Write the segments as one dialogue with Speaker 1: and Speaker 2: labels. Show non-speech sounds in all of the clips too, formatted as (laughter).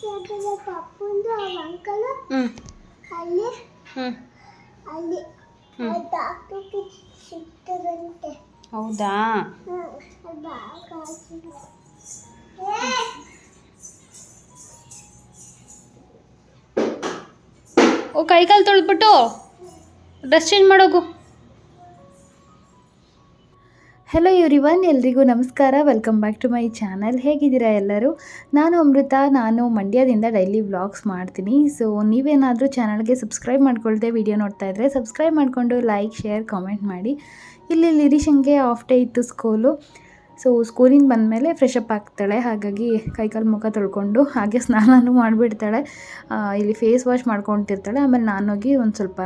Speaker 1: ಪಪ್ಪಂದು uncle
Speaker 2: ಹ್ಞೂ
Speaker 1: ಅಲ್ಲಿ
Speaker 2: ಹ್ಞೂ
Speaker 1: ಅಲ್ಲಿ
Speaker 2: ಹ್ಮ್.
Speaker 1: ಡಾಕ್ಟರ್ಗೆ ಸಿಗ್ತದಂತೆ
Speaker 2: ಹೌದಾ
Speaker 1: ಹ್ಮ್ ಅದು ಬಾಗ ಹಾಕಿಲ್ಲ.
Speaker 2: ಓ ಕೈಕಾಲು ತೊಳೆದ್ಬಿಟ್ಟು ಡ್ರೆಸ್ ಚೇಂಜ್ ಮಾಡೋಗು ಹಲೋ ಇವರಿವನ್ ಎಲ್ರಿಗೂ ನಮಸ್ಕಾರ. Welcome back to my channel ಹೇಗಿದ್ದೀರಾ ಎಲ್ಲರೂ? ನಾನು ಅಮೃತ. ನಾನು ಮಂಡ್ಯದಿಂದ ಡೈಲಿ ವ್ಲಾಗ್ಸ್ ಮಾಡ್ತೀನಿ. ಸೊ ನೀವೇನಾದರೂ ಚಾನಲ್ಗೆ ಸಬ್ಸ್ಕ್ರೈಬ್ ಮಾಡ್ಕೊಳ್ದೆ ವಿಡಿಯೋ ನೋಡ್ತಾ ಇದ್ದರೆ ಸಬ್ಸ್ಕ್ರೈಬ್ ಮಾಡಿಕೊಂಡು ಲೈಕ್ ಶೇರ್ ಕಾಮೆಂಟ್ ಮಾಡಿ. ಇಲ್ಲಿ ಲಿರಿಶಂಗೆ ಆಫ್ ಡೇ ಇತ್ತು ಸ್ಕೂಲು ಸೊ ಸ್ಕೂಲಿಂದ ಬಂದಮೇಲೆ ಫ್ರೆಶ್ ಅಪ್ ಆಗ್ತಾಳೆ. ಹಾಗಾಗಿ ಕೈಕಾಲು ಮುಖ ತೊಳ್ಕೊಂಡು ಹಾಗೆ ಸ್ನಾನನೂ ಮಾಡಿಬಿಡ್ತಾಳೆ. ಇಲ್ಲಿ ಫೇಸ್ ವಾಶ್ ಮಾಡ್ಕೊತಿರ್ತಾಳೆ. ಆಮೇಲೆ ನಾನೋಗಿ ಒಂದು ಸ್ವಲ್ಪ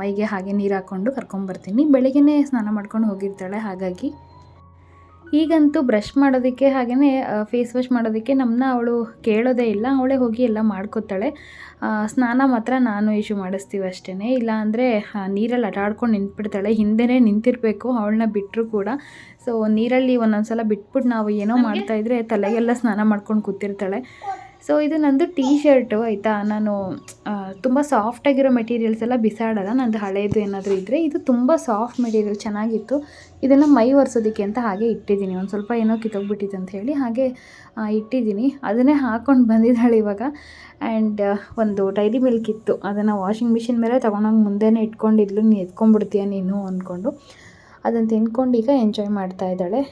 Speaker 2: ಮೈಗೆ ಹಾಗೆ ನೀರು ಹಾಕ್ಕೊಂಡು ಕರ್ಕೊಂಬರ್ತೀನಿ ಬೆಳಗ್ಗೆನೇ ಸ್ನಾನ ಮಾಡ್ಕೊಂಡು ಹೋಗಿರ್ತಾಳೆ. ಹಾಗಾಗಿ ಈಗಂತೂ ಬ್ರಷ್ ಮಾಡೋದಕ್ಕೆ ಹಾಗೆಯೇ ಫೇಸ್ ವಾಶ್ ಮಾಡೋದಕ್ಕೆ ನಮ್ಮನ್ನ ಅವಳು ಕೇಳೋದೇ ಇಲ್ಲ. ಅವಳೇ ಹೋಗಿ ಎಲ್ಲ ಮಾಡ್ಕೋತಾಳೆ. ಸ್ನಾನ ಮಾತ್ರ ನಾನು ಇಶ್ಯೂ ಮಾಡಿಸ್ತೀವಿ ಅಷ್ಟೇ ಇಲ್ಲಾಂದರೆ ನೀರಲ್ಲಿ ಆಟಾಡ್ಕೊಂಡು ನಿಂತ್ಬಿಡ್ತಾಳೆ. ಹಿಂದೆನೇ ನಿಂತಿರಬೇಕು ಅವಳನ್ನ ಬಿಟ್ಟರು ಕೂಡ. ಸೊ ನೀರಲ್ಲಿ ಒಂದೊಂದು ಸಲ ಬಿಟ್ಬಿಟ್ಟು ನಾವು ಏನೋ ಮಾಡ್ತಾಯಿದ್ರೆ ತಲೆಗೆಲ್ಲ ಸ್ನಾನ ಮಾಡ್ಕೊಂಡು ಕೂತಿರ್ತಾಳೆ. ಸೊ ಇದು ನಂದು ಟೀ ಶರ್ಟು ಆಯಿತಾ? ನಾನು ತುಂಬ ಸಾಫ್ಟಾಗಿರೋ ಮೆಟೀರಿಯಲ್ಸ್ ಎಲ್ಲ ಬಿಸಾಡೋಲ್ಲ. ನಂದು ಹಳೇದು ಏನಾದರೂ ಇದ್ದರೆ ಇದು ತುಂಬ ಸಾಫ್ಟ್ ಮೆಟೀರಿಯಲ್ ಚೆನ್ನಾಗಿತ್ತು. ಇದನ್ನು ಮೈ ಒರೆಸೋದಕ್ಕೆ ಅಂತ ಹಾಗೆ ಇಟ್ಟಿದ್ದೀನಿ. ಒಂದು ಸ್ವಲ್ಪ ಏನೋ ಕಿತ್ತೋಗ್ಬಿಟ್ಟಿತ್ತು ಅಂತ ಹೇಳಿ ಹಾಗೆ ಇಟ್ಟಿದ್ದೀನಿ. ಅದನ್ನೇ ಹಾಕ್ಕೊಂಡು ಬಂದಿದ್ದಾಳೆ ಇವಾಗ. ಆ್ಯಂಡ್ ಒಂದು ಡೈರಿ ಮಿಲ್ಕ್ ಇತ್ತು. ಅದನ್ನು ವಾಷಿಂಗ್ ಮಿಷಿನ್ ಮೇಲೆ ತೊಗೊಂಡೋಗಿ ಮುಂದೆನೇ ಇಟ್ಕೊಂಡಿದ್ಲು. ನೀನು ಎತ್ಕೊಂಡ್ಬಿಡ್ತೀಯ ನೀನು ಅಂದ್ಕೊಂಡು. ಅದನ್ನು ತಿನ್ಕೊಂಡು ಈಗ ಎಂಜಾಯ್ ಮಾಡ್ತಾ ಇದ್ದಾಳೆ.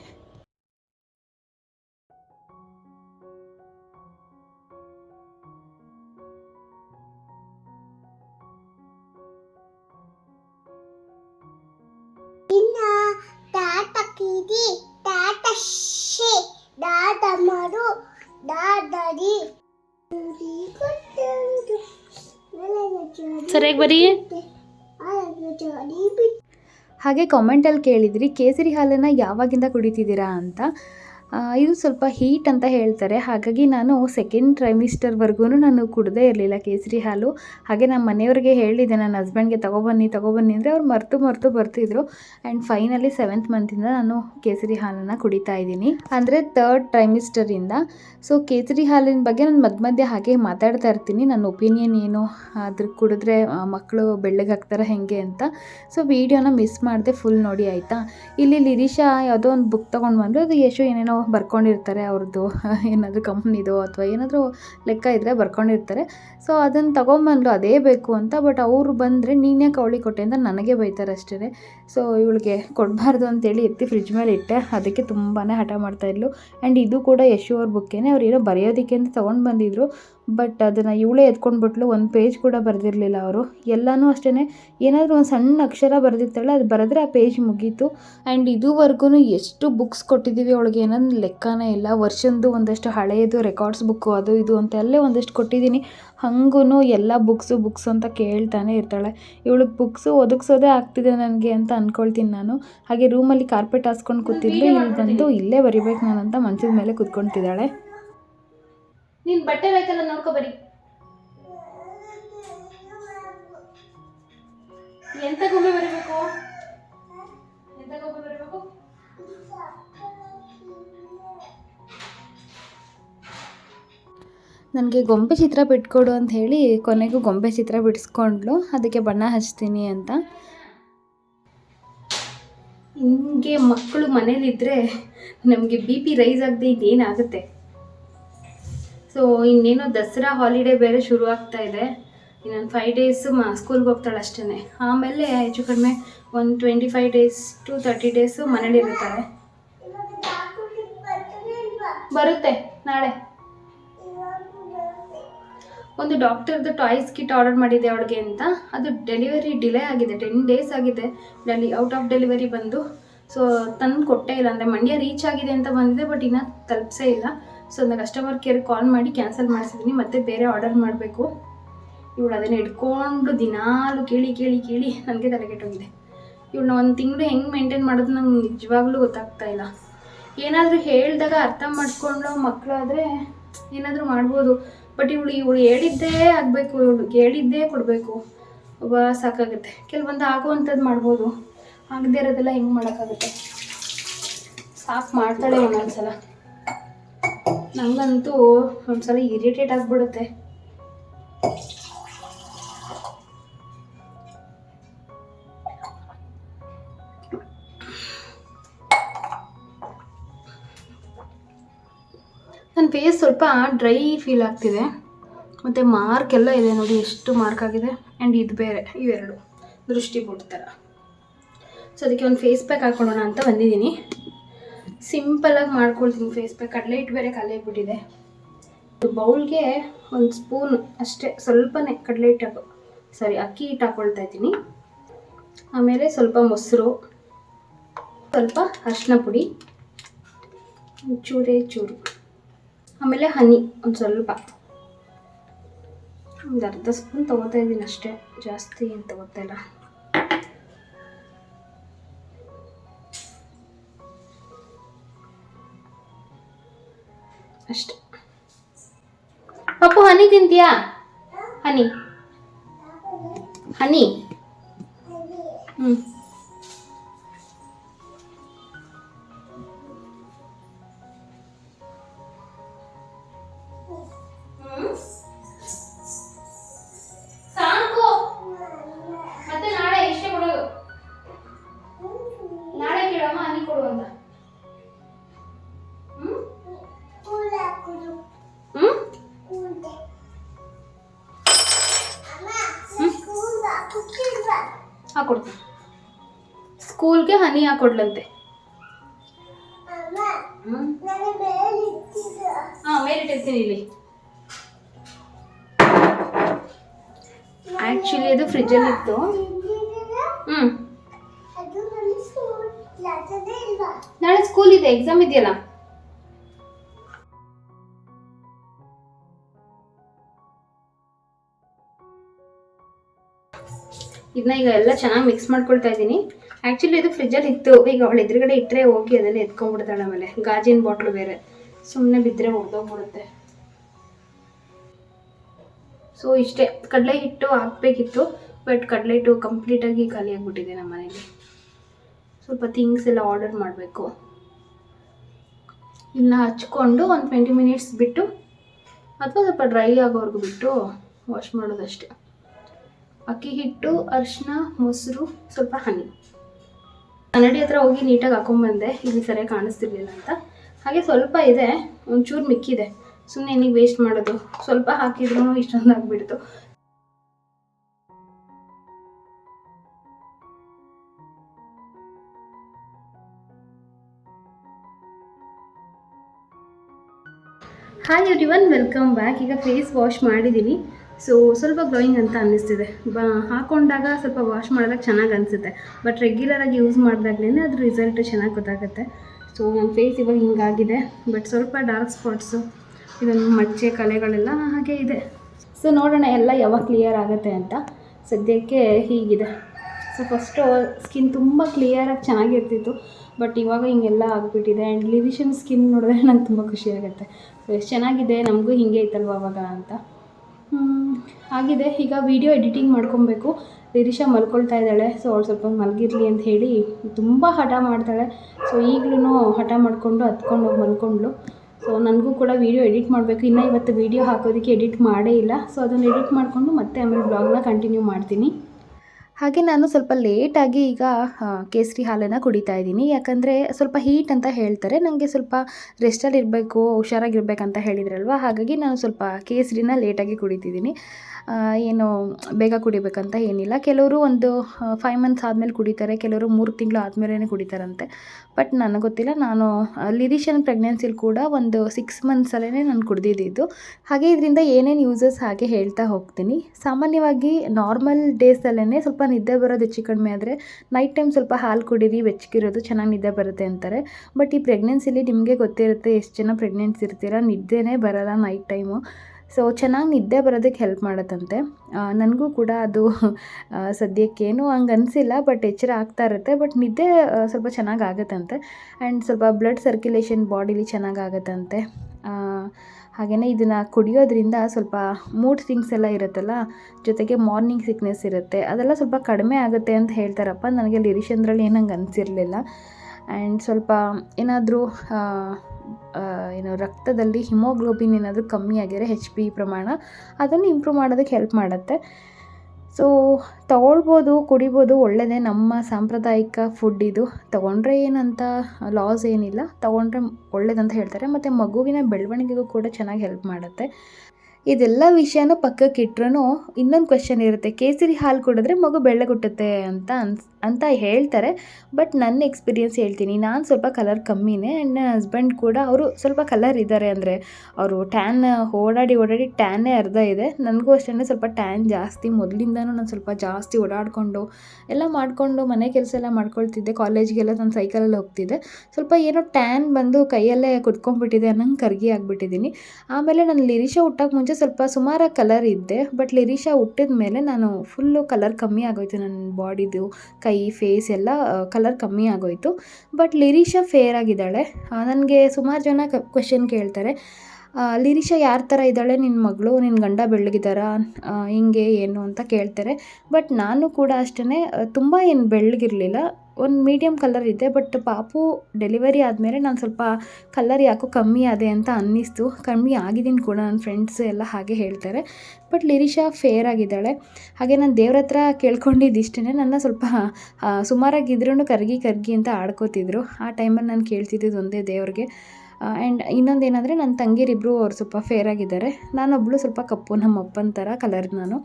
Speaker 1: ಟಾಟಕಿದಿ ಟಾಟಶಿ ದಾದಮರು ದಾದರಿ
Speaker 2: ಸರಿಯಾಗಿ ಬರೀ? ಹಾಗೆ ಕಾಮೆಂಟಲ್ಲಿ ಕೇಳಿದ್ರಿ ಕೇಸರಿ ಹಾಲನ್ನು ಯಾವಾಗಿಂದ ಕುಡಿತಿದ್ದೀರಾ ಅಂತ? ಇದು ಸ್ವಲ್ಪ ಹೀಟ್ ಅಂತ ಹೇಳ್ತಾರೆ. ಹಾಗಾಗಿ ನಾನು ಸೆಕೆಂಡ್ ಟ್ರೈಮಿಸ್ಟರ್ವರೆಗೂ ನಾನು ಕುಡದೇ ಇರಲಿಲ್ಲ ಕೇಸರಿ ಹಾಲು. ಹಾಗೆ ನಮ್ಮ ಮನೆಯವ್ರಿಗೆ ಹೇಳಿದ್ದೆ, ನನ್ನ ಹಸ್ಬೆಂಡ್ಗೆ ತೊಗೊಬನ್ನಿ ತೊಗೊಬನ್ನಿ ಅಂದರೆ ಅವ್ರು ಮರೆತು ಮರೆತು ಬರ್ತಿದ್ರು. ಆ್ಯಂಡ್ ಫೈನಲಿ ಸೆವೆಂತ್ ಮಂತಿಂದ ನಾನು ಕೇಸರಿ ಹಾಲನ್ನು ಕುಡಿತಾ ಇದ್ದೀನಿ. ಅಂದರೆ ತರ್ಡ್ ಟ್ರೈಮಿಸ್ಟರಿಂದ ಸೊ ಕೇಸರಿ ಹಾಲಿನ ಬಗ್ಗೆ ನಾನು ಮಧ್ಯ ಮಧ್ಯೆ ಹಾಗೆ ಮಾತಾಡ್ತಾ ಇರ್ತೀನಿ. ನನ್ನ ಒಪಿನಿಯನ್ ಏನು, ಅದ್ರ ಕುಡಿದ್ರೆ ಮಕ್ಕಳು ಬೆಳ್ಳಗೆ ಬೆಳ್ಳಗಾಗ್ತಾರೆ ಹೇಗೆ ಅಂತ. ಸೊ ವೀಡಿಯೋನ ಮಿಸ್ ಮಾಡಿದೆ ಫುಲ್ ನೋಡಿ, ಆಯಿತಾ? ಇಲ್ಲಿ ಲಿರಿಶಾ ಯಾವುದೋ ಒಂದು ಬುಕ್ ತೊಗೊಂಡು ಬಂದರು. ಅದು ಯಶು ಏನೇನೋ ಬರ್ಕೊಂಡಿರ್ತಾರೆ ಅವ್ರದ್ದು, (laughs) ಏನಾದರೂ ಕಂಪ್ನಿದು ಅಥವಾ ಏನಾದರೂ ಲೆಕ್ಕ ಇದ್ದರೆ ಬರ್ಕೊಂಡಿರ್ತಾರೆ. ಸೊ ಅದನ್ನು ತೊಗೊಂಬಂದ್ಲು ಅದೇ ಬೇಕು ಅಂತ ಬಟ್ ಅವರು ಬಂದರೆ ನೀನೇ ಕೌಳಿ ಕೊಟ್ಟೆ ಅಂತ ನನಗೆ ಬೈತಾರೆ ಅಷ್ಟೇ ಸೊ ಇವಳಿಗೆ ಕೊಡಬಾರ್ದು ಅಂತೇಳಿ ಎತ್ತಿ ಫ್ರಿಜ್ ಮೇಲೆ ಇಟ್ಟೆ. ಅದಕ್ಕೆ ತುಂಬಾ ಹಠ ಮಾಡ್ತಾಯಿದ್ಲು ಆ್ಯಂಡ್ ಇದು ಕೂಡ ಯಶು ಅವ್ರ ಬುಕ್ಕೇನೆ ಅವ್ರು ಏನೋ ಬರೆಯೋದಕ್ಕೆ ಅಂತ ತೊಗೊಂಡು ಬಂದಿದ್ರು. ಬಟ್ ಅದನ್ನು ಇವಳೇ ಎತ್ಕೊಂಡ್ಬಿಟ್ಲು, ಒಂದು ಪೇಜ್ ಕೂಡ ಬರೆದಿರಲಿಲ್ಲ ಅವರು. ಎಲ್ಲನೂ ಅಷ್ಟೇ ಏನಾದರೂ ಒಂದು ಸಣ್ಣ ಅಕ್ಷರ ಬರೆದಿರ್ತಾಳೆ ಅದು ಬರೆದ್ರೆ ಆ ಪೇಜ್ ಮುಗೀತು. ಆ್ಯಂಡ್ ಇದುವರೆಗೂ ಎಷ್ಟು ಬುಕ್ಸ್ ಕೊಟ್ಟಿದ್ದೀವಿ ಅವಳಿಗೆ, ಏನೊಂದು ಲೆಕ್ಕನೇ ಇಲ್ಲ. ವರ್ಷದ್ದು ಒಂದಷ್ಟು ಹಳೆಯದು ರೆಕಾರ್ಡ್ಸ್ ಬುಕ್ಕು ಅದು ಇದು ಅಂತ ಅಲ್ಲೇ ಒಂದಷ್ಟು ಕೊಟ್ಟಿದ್ದೀನಿ ಹಂಗೂ ಎಲ್ಲ ಬುಕ್ಸು ಬುಕ್ಸ್ ಅಂತ ಕೇಳ್ತಾನೆ ಇರ್ತಾಳೆ. ಇವಳಿಗೆ ಬುಕ್ಸು ಒದಗಿಸೋದೇ ಆಗ್ತಿದೆ ನನಗೆ ಅಂತ ಅಂದ್ಕೊಳ್ತೀನಿ ನಾನು. ಹಾಗೆ ರೂಮಲ್ಲಿ ಕಾರ್ಪೆಟ್ ಹಾಸ್ಕೊಂಡು ಕೂತಿದ್ಲು ಇಲ್ಲಿ ಬಂದು ಇಲ್ಲೇ ಬರಿಬೇಕು ನಾನು ಅಂತ ಮಂಚದ ಮೇಲೆ ಕೂತ್ಕೊಳ್ತಿದ್ದಾಳೆ ನೀನು ಬಟ್ಟೆ ಬೇಕಲ್ಲ ನೋಡ್ಕೊ ಬರಿ. ಎಂತ ಗೊಂಬೆ ಬರಬೇಕು? ಎಂತ ಗೊಂಬೆ ಬರಬೇಕು? ನನಗೆ ಗೊಂಬೆ ಚಿತ್ರ ಬಿಟ್ಕೊಡು ಅಂತ ಹೇಳಿ ಕೊನೆಗೂ ಗೊಂಬೆ ಚಿತ್ರ ಬಿಡಿಸ್ಕೊಂಡ್ಲು. ಅದಕ್ಕೆ ಬಣ್ಣ ಹಚ್ತೀನಿ ಅಂತ. ಹಿಂಗೆ ಮಕ್ಕಳು ಮನೇಲಿದ್ದರೆ ನಮಗೆ ಬಿ ಪಿ ರೈಸ್ ಆಗದೆ ಇನ್ನೇನಾಗುತ್ತೆ ಸೊ ಇನ್ನೇನು ದಸರಾ ಹಾಲಿಡೇ ಬೇರೆ ಶುರು ಆಗ್ತಾ ಇದೆ. ಇನ್ನೊಂದು ಫೈವ್ ಡೇಸ್ ಮಾ ಸ್ಕೂಲ್ಗೆ ಹೋಗ್ತಾಳೆ ಅಷ್ಟೇ ಆಮೇಲೆ ಹೆಚ್ಚು ಕಡಿಮೆ ಒಂದು twenty five days to thirty days ಮನೇಲಿ ಇರ್ತಾಳೆ ಬರುತ್ತೆ ನಾಳೆ. ಒಂದು ಡಾಕ್ಟರ್ದು ಟಾಯ್ಸ್ ಕಿಟ್ ಆರ್ಡರ್ ಮಾಡಿದೆ ಅವಳಿಗೆ ಅಂತ. ಅದು ಡೆಲಿವರಿ ಡಿಲೇ ಆಗಿದೆ ಟೆನ್ ಡೇಸ್ ಆಗಿದೆ. ಡೆಲಿ ಔಟ್ ಆಫ್ ಡೆಲಿವರಿ ಬಂದು. ಸೊ ತಂದು ಕೊಟ್ಟೇ ಇಲ್ಲ ಅಂದರೆ ಮಂಡ್ಯ ರೀಚ್ ಆಗಿದೆ ಅಂತ ಬಂದಿದೆ ಬಟ್ ಇನ್ನೂ ತಲುಪಿಸೇ ಇಲ್ಲ. ಸೊ ನಾನು ಕಸ್ಟಮರ್ ಕೇರ್ ಕಾಲ್ ಮಾಡಿ ಕ್ಯಾನ್ಸಲ್ ಮಾಡಿಸಿದ್ದೀನಿ ಮತ್ತೆ ಬೇರೆ ಆರ್ಡರ್ ಮಾಡಬೇಕು. ಇವಳು ಅದನ್ನು ಹಿಡ್ಕೊಂಡು ದಿನಾಲು ಕೇಳಿ ಕೇಳಿ ಕೇಳಿ ನನಗೆ ತಲೆಗೆಟ್ಟೋಗಿದೆ ಇವಳನ್ನ ಒಂದು ತಿಂಗಳು ಹೆಂಗೆ ಮೇಂಟೈನ್ ಮಾಡೋದು ನಂಗೆ ನಿಜವಾಗ್ಲೂ ಗೊತ್ತಾಗ್ತಾ ಇಲ್ಲ. ಏನಾದರೂ ಹೇಳಿದಾಗ ಅರ್ಥ ಮಾಡಿಕೊಂಡು ಮಕ್ಕಳಾದರೆ ಏನಾದರೂ ಮಾಡ್ಬೋದು. ಬಟ್ ಇವಳು ಇವಳು ಹೇಳಿದ್ದೇ ಆಗಬೇಕು, ಇವಳು ಹೇಳಿದ್ದೇ ಕೊಡಬೇಕು. ಒಬ್ಬ ಸಾಕಾಗುತ್ತೆ. ಕೆಲವೊಂದು ಆಗುವಂಥದ್ದು ಮಾಡ್ಬೋದು. ಆಗದೇ ಇರೋದೆಲ್ಲ ಹೆಂಗೆ ಮಾಡೋಕ್ಕಾಗುತ್ತೆ? ಸಾಕು ಮಾಡ್ತಾಳೆ ಒಂದೊಂದು ಸಲ ನನಗಂತೂ ಒಂದ್ಸಲ ಇರಿಟೇಟ್ ಆಗಿಬಿಡುತ್ತೆ. ನನ್ನ ಫೇಸ್ ಸ್ವಲ್ಪ ಡ್ರೈ ಫೀಲ್ ಆಗ್ತಿದೆ. ಮತ್ತು ಮಾರ್ಕ್ ಎಲ್ಲ ಇದೆ ನೋಡಿ, ಎಷ್ಟು ಮಾರ್ಕ್ ಆಗಿದೆ. ಆ್ಯಂಡ್ ಇದು ಬೇರೆ, ಇವೆರಡು ದೃಷ್ಟಿ ಥರ ಸೊ ಅದಕ್ಕೆ ಒಂದು ಫೇಸ್ ಪ್ಯಾಕ್ ಹಾಕೊಳ್ಳೋಣ ಅಂತ ಬಂದಿದ್ದೀನಿ. ಸಿಂಪಲಾಗಿ ಮಾಡ್ಕೊಳ್ತೀನಿ ಫೇಸ್ ಪ್ಯಾಕ್ ಕಡಲೆ ಹಿಟ್ಟು ಬೇರೆ ಕಲೆ ಬಿಟ್ಟಿದೆ ಬೌಲ್ಗೆ ಒಂದು ಸ್ಪೂನ್ ಅಷ್ಟೇ, ಸ್ವಲ್ಪನೇ ಕಡಲೆ ಹಿಟ್ಟು ಸಾರಿ, ಅಕ್ಕಿ ಹಿಟ್ಟು ಹಾಕ್ಕೊಳ್ತಾ ಇದ್ದೀನಿ. ಆಮೇಲೆ ಸ್ವಲ್ಪ ಮೊಸರು, ಸ್ವಲ್ಪ ಅರಿಶಿನ ಪುಡಿ ಚೂರೇ ಚೂರು. ಆಮೇಲೆ ಹನಿ, ಒಂದು ಸ್ವಲ್ಪ. ಒಂದು ಅರ್ಧ ಸ್ಪೂನ್ ತೊಗೋತಾ ಇದ್ದೀನಿ ಅಷ್ಟೇ. ಜಾಸ್ತಿ ಏನು ತೊಗೋತಾ ಇಲ್ಲ. ಹನಿ ತಿಂತೀಯಾ? ಹನಿ. ಹನಿ. ಹ್ಞೂ ಮತ್ತೆ ನಾಳೆ ಎಷ್ಟೇ ಕೊಡೋದು? ನಾಳೆ ಕೇಳಮ್ಮ ಹನಿ ಕೊಡು ಹಾಕೊಡ್ತೀನಿ. ಸ್ಕೂಲ್ಗೆ ಹನಿ ಹಾಕೊಡ್ಲಂತೆ. ಹಾಂ ಮೇಲಿಟ್ಟಿರ್ತೀನಿ ಇಲ್ಲಿ. ಆ್ಯಕ್ಚುಲಿ ಅದು ಫ್ರಿಜ್ಜಲ್ಲಿ ಇತ್ತು? ಹ್ಞೂ ನಾಳೆ ಸ್ಕೂಲ್ ಇದೆ ಎಕ್ಸಾಮ್ ಇದೆಯಲ್ಲ? ಇದನ್ನ ಈಗ ಎಲ್ಲ ಚೆನ್ನಾಗಿ ಮಿಕ್ಸ್ ಮಾಡ್ಕೊಳ್ತಾ ಇದ್ದೀನಿ ಆ್ಯಕ್ಚುಲಿ ಇದು ಫ್ರಿಜ್ಜಲ್ಲಿ ಇತ್ತು. ಈಗ ಅವಳು ಎದುರುಗಡೆ ಇಟ್ಟರೆ ಹೋಗಿ ಅದೆಲ್ಲ ಎತ್ಕೊಂಡ್ಬಿಡ್ತಾಳೆ ಆಮೇಲೆ. ಗಾಜಿನ ಬಾಟ್ಲು ಬೇರೆ. ಸುಮ್ಮನೆ ಬಿದ್ದರೆ ಹೊಡೆದೋಗ್ಬಿಡುತ್ತೆ ಸೊ ಇಷ್ಟೇ. ಕಡಲೆ ಹಿಟ್ಟು ಹಾಕಬೇಕಿತ್ತು. ಬಟ್ ಕಡಲೆ ಹಿಟ್ಟು ಕಂಪ್ಲೀಟಾಗಿ ಖಾಲಿ ಆಗಿಬಿಟ್ಟಿದೆ ನಮ್ಮ ಮನೇಲಿ. ಸ್ವಲ್ಪ ಥಿಂಗ್ಸ್ ಎಲ್ಲ ಆರ್ಡರ್ ಮಾಡಬೇಕು. ಇನ್ನು ಹಚ್ಕೊಂಡು ಒಂದು ಟ್ವೆಂಟಿ ಮಿನಿಟ್ಸ್ ಬಿಟ್ಟು, ಅಥವಾ ಸ್ವಲ್ಪ ಡ್ರೈ ಆಗೋವರೆಗೂ ಬಿಟ್ಟು ವಾಶ್ ಮಾಡೋದಷ್ಟೇ. ಅಕ್ಕಿ ಹಿಟ್ಟು ಅರಿಶಿನ ಮೊಸರು, ಸ್ವಲ್ಪ ಹನಿ. ಕನ್ನಡಿ ಹತ್ರ ಹೋಗಿ ನೀಟಾಗಿ ಹಾಕೊಂಡ್ಬಂದೆ ಇಲ್ಲಿ ಸರಿಯಾಗಿ ಕಾಣಿಸ್ತಿರ್ಲಿಲ್ಲ ಅಂತ. ಹಾಗೆ ಸ್ವಲ್ಪ ಇದೆ, ಒಂಚೂರು ಮಿಕ್ಕಿದೆ. ಸುಮ್ಮನೆ ಇನ್ನಿಗೆ ವೇಸ್ಟ್ ಮಾಡೋದು. ಸ್ವಲ್ಪ ಹಾಕಿದ್ರು ಇಷ್ಟೊಂದು ಆಗಿಬಿಡ್ತು. Hi every one welcome back ಈಗ ಫೇಸ್ ವಾಶ್ ಮಾಡಿದ್ದೀನಿ. ಸೊ ಸ್ವಲ್ಪ ಗ್ಲೋಯಿಂಗ್ ಅಂತ ಅನ್ನಿಸ್ತಿದೆ. ಬ, ಹಾಕೊಂಡಾಗ ಸ್ವಲ್ಪ ವಾಶ್ ಮಾಡಿದಾಗ ಚೆನ್ನಾಗಿ ಅನಿಸುತ್ತೆ. ಬಟ್ ರೆಗ್ಯುಲರಾಗಿ ಯೂಸ್ ಮಾಡಿದಾಗ್ಲೇ ಅದ್ರ ರಿಸಲ್ಟ್ ಚೆನ್ನಾಗಿ ಗೊತ್ತಾಗುತ್ತೆ. ಸೊ ನನ್ನ ಫೇಸ್ ಇವಾಗ ಹಿಂಗಾಗಿದೆ. ಬಟ್ ಸ್ವಲ್ಪ ಡಾರ್ಕ್ ಸ್ಪಾಟ್ಸು ಇದೊಂದು ಮಚ್ಚೆ ಕಲೆಗಳೆಲ್ಲ ಹಾಗೆ ಇದೆ. ಸೊ ನೋಡೋಣ ಎಲ್ಲ ಯಾವಾಗ ಕ್ಲಿಯರ್ ಆಗುತ್ತೆ ಅಂತ. ಸದ್ಯಕ್ಕೆ ಹೀಗಿದೆ. ಸೊ ಫಸ್ಟು ಸ್ಕಿನ್ ತುಂಬ ಕ್ಲಿಯರಾಗಿ ಚೆನ್ನಾಗಿರ್ತಿತ್ತು. ಬಟ್ ಇವಾಗ ಹಿಂಗೆಲ್ಲ ಆಗಿಬಿಟ್ಟಿದೆ. ಆ್ಯಂಡ್ ಲಿವಿಷನ್ ಸ್ಕಿನ್ ನೋಡಿದ್ರೆ ನಂಗೆ ತುಂಬ ಖುಷಿ ಆಗುತ್ತೆ. ಸೊ ಎಷ್ಟು ಚೆನ್ನಾಗಿದೆ. ನಮಗೂ ಹಿಂಗೆ ಇತ್ತಲ್ವ ಅವಾಗ ಅಂತ. ಆಗಿದೆ. ಈಗ ವಿಡಿಯೋ ಎಡಿಟಿಂಗ್ ಮಾಡ್ಕೊಬೇಕು. ಲಿರಿಷಾ ಮಲ್ಕೊಳ್ತಾ ಇದ್ದಾಳೆ. ಸೊ ಅವಳು ಸ್ವಲ್ಪ ಮಲಗಿರ್ಲಿ ಅಂತ ಹೇಳಿ ತುಂಬ ಹಠ ಮಾಡ್ತಾಳೆ. ಸೊ ಈಗಲೂ ಹಠ ಮಾಡಿಕೊಂಡು ಹತ್ಕೊಂಡು ಮಲ್ಕೊಂಡ್ಳು. ಸೊ ನನಗೂ ಕೂಡ ವೀಡಿಯೋ ಎಡಿಟ್ ಮಾಡಬೇಕು. ಇನ್ನು ಇವತ್ತು ವೀಡಿಯೋ ಹಾಕೋದಕ್ಕೆ ಎಡಿಟ್ ಮಾಡೇ ಇಲ್ಲ. ಸೊ ಅದನ್ನು ಎಡಿಟ್ ಮಾಡಿಕೊಂಡು ಮತ್ತೆ ಆಮೇಲೆ ಬ್ಲಾಗ್ನ ಕಂಟಿನ್ಯೂ ಮಾಡ್ತೀನಿ. ಹಾಗೆ ನಾನು ಸ್ವಲ್ಪ ಲೇಟಾಗಿ ಈಗ ಕೇಸರಿ ಹಾಲನ್ನು ಕುಡಿತಾ ಇದ್ದೀನಿ. ಯಾಕಂದರೆ ಸ್ವಲ್ಪ ಹೀಟ್ ಅಂತ ಹೇಳ್ತಾರೆ. ನನಗೆ ಸ್ವಲ್ಪ ರೆಸ್ಟಲ್ಲಿ ಇರಬೇಕು ಹುಷಾರಾಗಿರ್ಬೇಕಂತ ಹೇಳಿದ್ರಲ್ವ? ಹಾಗಾಗಿ ನಾನು ಸ್ವಲ್ಪ ಕೇಸರಿನ ಲೇಟಾಗಿ ಕುಡಿತಿದ್ದೀನಿ. ಏನು ಬೇಗ ಕುಡಿಬೇಕಂತ ಏನಿಲ್ಲ. ಕೆಲವರು ಒಂದು ಫೈವ್ ಮಂತ್ಸ್ ಆದಮೇಲೆ ಕುಡಿತಾರೆ, ಕೆಲವರು ಮೂರು ತಿಂಗಳು ಆದಮೇಲೆ ಕುಡಿತಾರಂತೆ. ಬಟ್ ನನಗೆ ಗೊತ್ತಿಲ್ಲ, ನಾನು ಲಿರಿಷನ್ ಪ್ರೆಗ್ನೆನ್ಸಿಲಿ ಕೂಡ ಒಂದು ಸಿಕ್ಸ್ ಮಂತ್ಸಲ್ಲೇ ನಾನು ಕುಡ್ದಿದ್ದು ಹಾಗೆ ಇದರಿಂದ ಏನೇನು ಯೂಸಸ್ ಹಾಗೆ ಹೇಳ್ತಾ ಹೋಗ್ತೀನಿ. ಸಾಮಾನ್ಯವಾಗಿ ನಾರ್ಮಲ್ ಡೇಸಲ್ಲೇ ಸ್ವಲ್ಪ ನಿದ್ದೆ ಬರೋದು ಹೆಚ್ಚು ಕಡಿಮೆ ಆದರೆ ನೈಟ್ ಟೈಮ್ ಸ್ವಲ್ಪ ಹಾಲು ಕುಡೀರಿ ಬೆಚ್ಚಗಿರೋದು ಚೆನ್ನಾಗಿ ನಿದ್ದೆ ಬರುತ್ತೆ ಅಂತಾರೆ. ಬಟ್ ಈ ಪ್ರೆಗ್ನೆನ್ಸಿಲಿ ನಿಮಗೆ ಗೊತ್ತಿರುತ್ತೆ, ಎಷ್ಟು ಜನ ಪ್ರೆಗ್ನೆನ್ಸಿ ಇರ್ತೀರ, ನಿದ್ದೆನೇ ಬರಲ್ಲ ನೈಟ್ ಟೈಮು ಸೊ ಚೆನ್ನಾಗಿ ನಿದ್ದೆ ಬರೋದಕ್ಕೆ ಹೆಲ್ಪ್ ಮಾಡುತ್ತಂತೆ. ನನಗೂ ಕೂಡ ಅದು ಸದ್ಯಕ್ಕೇನು ಹಂಗೆ ಅನಿಸಿಲ್ಲ ಬಟ್ ಎಚ್ಚರ ಆಗ್ತಾ ಇರುತ್ತೆ. ಬಟ್ ನಿದ್ದೆ ಸ್ವಲ್ಪ ಚೆನ್ನಾಗಿ ಆಗುತ್ತಂತೆ. ಆ್ಯಂಡ್ ಸ್ವಲ್ಪ ಬ್ಲಡ್ ಸರ್ಕ್ಯುಲೇಷನ್ ಬಾಡಿಲಿ ಚೆನ್ನಾಗಿ ಆಗುತ್ತಂತೆ. ಹಾಗೆಯೇ ಇದನ್ನು ಕುಡಿಯೋದ್ರಿಂದ ಸ್ವಲ್ಪ ಮೂಡ್ ಥಿಂಗ್ಸ್ ಎಲ್ಲ ಇರುತ್ತಲ್ಲ, ಜೊತೆಗೆ ಮಾರ್ನಿಂಗ್ ಸಿಕ್ನೆಸ್ ಇರುತ್ತೆ. ಅದೆಲ್ಲ ಸ್ವಲ್ಪ ಕಡಿಮೆ ಆಗುತ್ತೆ ಅಂತ ಹೇಳ್ತಾರಪ್ಪ. ನನಗೆ ಲಿರಿಶಂದ್ರಲ್ಲಿ ಏನಂಗೆ ಅನಿಸಿರಲಿಲ್ಲ. ಆ್ಯಂಡ್ ಸ್ವಲ್ಪ ಏನಾದರೂ ಏನು, ರಕ್ತದಲ್ಲಿ ಹಿಮೋಗ್ಲೋಬಿನ್ ಏನಾದರೂ ಕಮ್ಮಿ ಆಗಿದ್ರೆ ಹೆಚ್ ಪಿ ಪ್ರಮಾಣ, ಅದನ್ನು ಇಂಪ್ರೂವ್ ಮಾಡೋದಕ್ಕೆ ಹೆಲ್ಪ್ ಮಾಡುತ್ತೆ. ಸೊ ತಗೊಳ್ಬೋದು, ಕುಡಿಬೋದು ಒಳ್ಳೆಯದೇ ನಮ್ಮ ಸಾಂಪ್ರದಾಯಿಕ ಫುಡ್ ಇದು. ತೊಗೊಂಡ್ರೆ ಏನಂತ ಲಾಸ್ ಏನಿಲ್ಲ. ತೊಗೊಂಡ್ರೆ ಒಳ್ಳೇದಂತ ಹೇಳ್ತಾರೆ. ಮತ್ತು ಮಗುವಿನ ಬೆಳವಣಿಗೆಗೂ ಕೂಡ ಚೆನ್ನಾಗಿ ಹೆಲ್ಪ್ ಮಾಡುತ್ತೆ. ಇದೆಲ್ಲ ವಿಷಯನ ಪಕ್ಕಕ್ಕೆ ಇಟ್ರೂ ಇನ್ನೊಂದು ಕ್ವೆಶನ್ ಇರುತ್ತೆ. ಕೇಸರಿ ಹಾಲು ಕುಡಿದ್ರೆ ಮಗು ಬೆಳ್ಳಗುಟ್ಟುತ್ತೆ ಅಂತ ಅನ್ಸ್, ಅಂತ ಹೇಳ್ತಾರೆ. ಬಟ್ ನನ್ನ ಎಕ್ಸ್ಪೀರಿಯನ್ಸ್ ಹೇಳ್ತೀನಿ. ನಾನು ಸ್ವಲ್ಪ ಕಲರ್ ಕಮ್ಮಿನೇ. ಆ್ಯಂಡ್ ನನ್ನ ಹಸ್ಬೆಂಡ್ ಕೂಡ ಅವರು ಸ್ವಲ್ಪ ಕಲರ್ ಇದ್ದಾರೆ ಅಂದರೆ ಅವರು ಟ್ಯಾನ್ ಓಡಾಡಿ ಓಡಾಡಿ ಟ್ಯಾನೇ ಅರ್ಧ ಇದೆ. ನನಗೂ ಅಷ್ಟೇ ಸ್ವಲ್ಪ ಟ್ಯಾನ್ ಜಾಸ್ತಿ. ಮೊದಲಿಂದನೂ ನಾನು ಸ್ವಲ್ಪ ಜಾಸ್ತಿ ಓಡಾಡಿಕೊಂಡು ಎಲ್ಲ ಮಾಡಿಕೊಂಡು ಮನೆ ಕೆಲಸ ಎಲ್ಲ ಮಾಡ್ಕೊಳ್ತಿದ್ದೆ. ಕಾಲೇಜ್ಗೆಲ್ಲ ನಾನು ಸೈಕಲಲ್ಲಿ ಹೋಗ್ತಿದ್ದೆ. ಸ್ವಲ್ಪ ಏನೋ ಟ್ಯಾನ್ ಬಂದು ಕೈಯಲ್ಲೇ ಕುತ್ಕೊಂಡ್ಬಿಟ್ಟಿದೆ ಅನ್ನಂಗೆ ಕರ್ಗಿ ಆಗಿಬಿಟ್ಟಿದ್ದೀನಿ. ಆಮೇಲೆ ನಾನು ಲಿರಿಷ ಹುಟ್ಟಕ್ಕೆ ಮುಂಚೆ ಸ್ವಲ್ಪ ಸುಮಾರಾಗಿ ಕಲರ್ ಇದ್ದೆ ಬಟ್ ಲಿರಿಷಾ ಹುಟ್ಟಿದ ಮೇಲೆ ನಾನು ಫುಲ್ಲು ಕಲರ್ ಕಮ್ಮಿ ಆಗೋಯ್ತು. ನನ್ನ ಬಾಡಿದು ಕೈ ಫೇಸ್ ಎಲ್ಲ ಕಲರ್ ಕಮ್ಮಿ ಆಗೋಯಿತು. ಬಟ್ ಲಿರಿಷಾ ಫೇರ್ ಆಗಿದ್ದಾಳೆ. ನನಗೆ ಸುಮಾರು ಜನ ಕ್ವೆಶನ್ ಕೇಳ್ತಾರೆ. ಲಿರಿಷಾ, ಯಾರ ಥರ ಇದ್ದಾಳೆ? ನಿನ್ನ ಮಗಳು ನಿನ್ನ ಗಂಡ ಬೆಳ್ಳಗಿದ್ದಾರಾ? ಹಿಂಗೆ ಏನು ಅಂತ ಕೇಳ್ತಾರೆ. ಬಟ್ ನಾನು ಕೂಡ ಅಷ್ಟೇ ತುಂಬ ಏನು ಬೆಳ್ಳಗಿರಲಿಲ್ಲ. ಒಂದು ಮೀಡಿಯಮ್ ಕಲರ್ ಇದೆ, ಬಟ್ ಪಾಪು ಡೆಲಿವರಿ ಆದಮೇಲೆ ನಾನು ಸ್ವಲ್ಪ ಕಲರ್ ಯಾಕೋ ಕಮ್ಮಿ ಆದೆ ಅಂತ ಅನ್ನಿಸ್ತು. ಕಮ್ಮಿ ಆಗಿದ್ದೀನಿ ಕೂಡ ನನ್ನ ಫ್ರೆಂಡ್ಸ್ ಎಲ್ಲ ಹಾಗೆ ಹೇಳ್ತಾರೆ. ಬಟ್ ಲಿರಿಷಾ ಫೇರ್ ಆಗಿದ್ದಾಳೆ. ಹಾಗೆ ನಾನು ದೇವ್ರ ಹತ್ರ ಕೇಳ್ಕೊಂಡಿದ್ದಿಷ್ಟೇ ನನ್ನ ಸ್ವಲ್ಪ ಸುಮಾರಾಗಿದ್ರೂ ಕರ್ಗಿ ಕರ್ಗಿ ಅಂತ ಆಡ್ಕೋತಿದ್ರು. ಆ ಟೈಮಲ್ಲಿ ನಾನು ಕೇಳ್ತಿದ್ದಿದ್ದು ಒಂದೇ ದೇವ್ರಿಗೆ. ಆ್ಯಂಡ್ ಇನ್ನೊಂದು ಏನಂದರೆ ನನ್ನ ತಂಗಿರಿಬ್ಬರು ಅವ್ರು ಸ್ವಲ್ಪ ಫೇರ್ ಆಗಿದ್ದಾರೆ. ನಾನೊಬ್ಬಳು ಸ್ವಲ್ಪ ಕಪ್ಪು ನಮ್ಮ ಅಪ್ಪನ ಥರ ಕಲರ್ ನಾನು.